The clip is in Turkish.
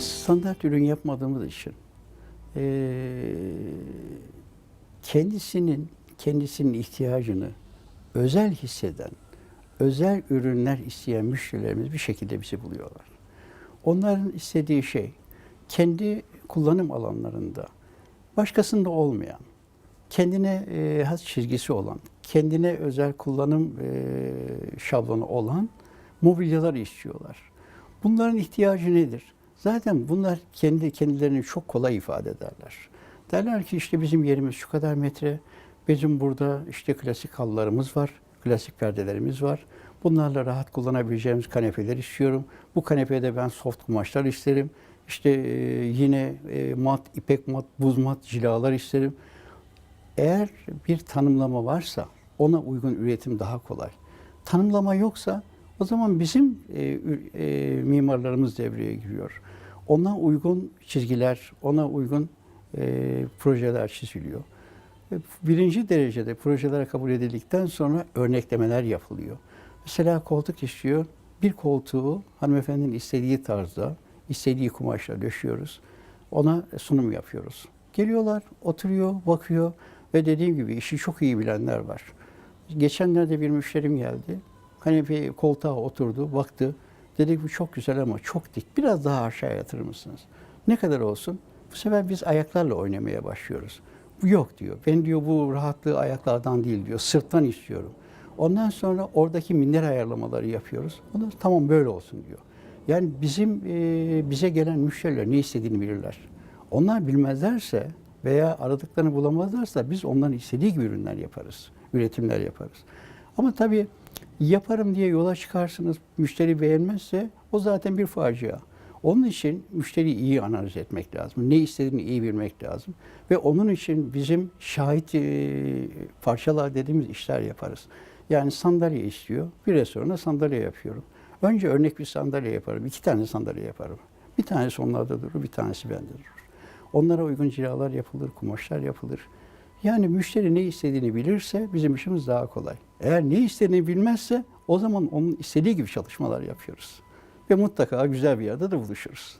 standart ürün yapmadığımız için eee, kendisinin kendisinin ihtiyacını özel hisseden, özel ürünler isteyen müşterilerimiz bir şekilde bizi buluyorlar. Onların istediği şey kendi kullanım alanlarında başkasında olmayan, kendine e, has çizgisi olan, kendine özel kullanım e, şablonu olan mobilyalar istiyorlar. Bunların ihtiyacı nedir? Zaten bunlar kendi kendilerini çok kolay ifade ederler. Derler ki işte bizim yerimiz şu kadar metre, bizim burada işte klasik halılarımız var, klasik perdelerimiz var. Bunlarla rahat kullanabileceğimiz kanepeler istiyorum. Bu kanepede ben soft kumaşlar isterim. İşte e, yine e, mat, ipek mat, buz mat cilalar isterim. Eğer bir tanımlama varsa ona uygun üretim daha kolay. Tanımlama yoksa o zaman bizim e, e, mimarlarımız devreye giriyor. Ona uygun çizgiler, ona uygun e, projeler çiziliyor. E, Birinci derecede projeler kabul edildikten sonra örneklemeler yapılıyor. Mesela koltuk istiyor. Bir koltuğu hanımefendinin istediği tarzda, istediği kumaşla döşüyoruz. Ona sunum yapıyoruz. Geliyorlar, oturuyor, bakıyor ve dediğim gibi işi çok iyi bilenler var. Geçenlerde bir müşterim geldi. Kanepe koltuğa oturdu, baktı. Dedi bu çok güzel ama çok dik. Biraz daha aşağı yatırır mısınız? Ne kadar olsun? Bu sefer biz ayaklarla oynamaya başlıyoruz. Bu yok diyor. Ben diyor bu rahatlığı ayaklardan değil diyor. Sırttan istiyorum. Ondan sonra oradaki minder ayarlamaları yapıyoruz. Ondan sonra tamam böyle olsun diyor. Yani bizim e, bize gelen müşteriler ne istediğini bilirler. Onlar bilmezlerse veya aradıklarını bulamazlarsa biz onların istediği gibi ürünler yaparız. Üretimler yaparız. Ama tabii yaparım diye yola çıkarsınız, müşteri beğenmezse o zaten bir facia. Onun için müşteriyi iyi analiz etmek lazım. Ne istediğini iyi bilmek lazım. Ve onun için bizim şahit e, parçalar dediğimiz işler yaparız. Yani sandalye istiyor. Bir restorana sandalye yapıyorum. Önce örnek bir sandalye yaparım. iki tane sandalye yaparım. Bir tanesi onlarda durur, bir tanesi bende durur. Onlara uygun cilalar yapılır, kumaşlar yapılır. Yani müşteri ne istediğini bilirse bizim işimiz daha kolay. Eğer ne istediğini bilmezse o zaman onun istediği gibi çalışmalar yapıyoruz. Ve mutlaka güzel bir yerde de buluşuruz.